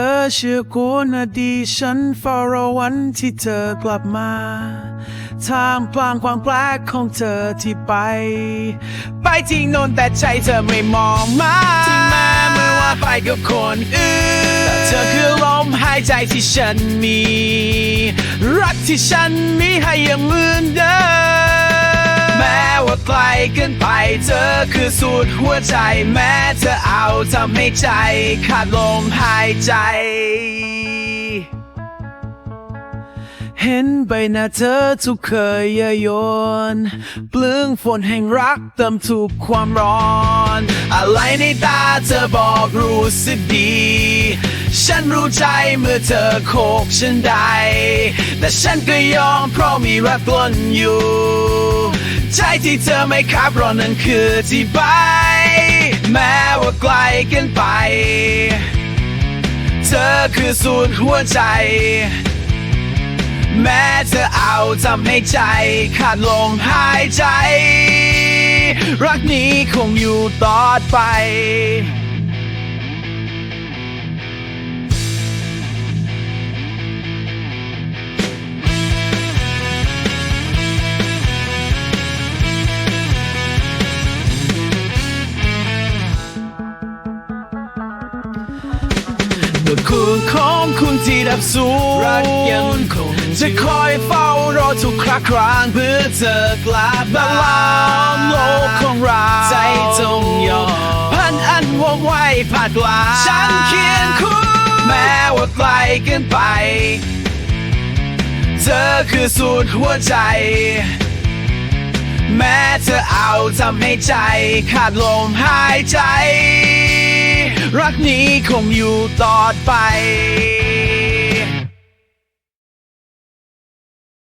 อเชื่อกูนะดีฉันเฝ้ารอวันที่เธอกลับมา ทางกลางความแปลกของเธอที่ไป ไปที่โนนแต่ใจเธอไม่มองมาถึงแม้เมื่อว่าไปกับคนอื่นแต่เธอคือลมหายใจที่ฉันมี รักที่ฉันมีให้ยังเหมือนเดิมแม้ว่าไกลเกิน เธอคือสุดหัวใจแม้เธอเอาทำให้ใจขาดลมหายใจ เห็นใบหน้าเธอทุกเคยยโยนเปลืองฝนแห่งรักเติมทุกความร้อน อะไรในตาเธอบอกรู้สึกดี ฉันรู้ใจเมื่อเธอโคกฉันได้ แต่ฉันก็ยอมเพราะมีรักกลนอยู่ ใจที่เธอไม่คับรอนั่นคือที่ไป แม้ว่าไกลกันไป เธอคือสุดหัวใจ แม้เธอเอาทำให้ใจ ขาดลมหายใจ รักนี้คงอยู่ต่อไป เมื่อคุณของคุณที่ดับสูญรักยังคงจะคอยเฝ้ารอทุกคราครางเพื่อเธอกลับมาลามโลกของเราใจจงยอมพันอันว่องไวผ่านกลาฉันเคียงคู่แม้ว่าไกลเกินไป เธอคือสุดหัวใจ แม้เธอเอาทำให้ใจ ขาดลมหายใจรัก นี้คงอยู่ต่อไป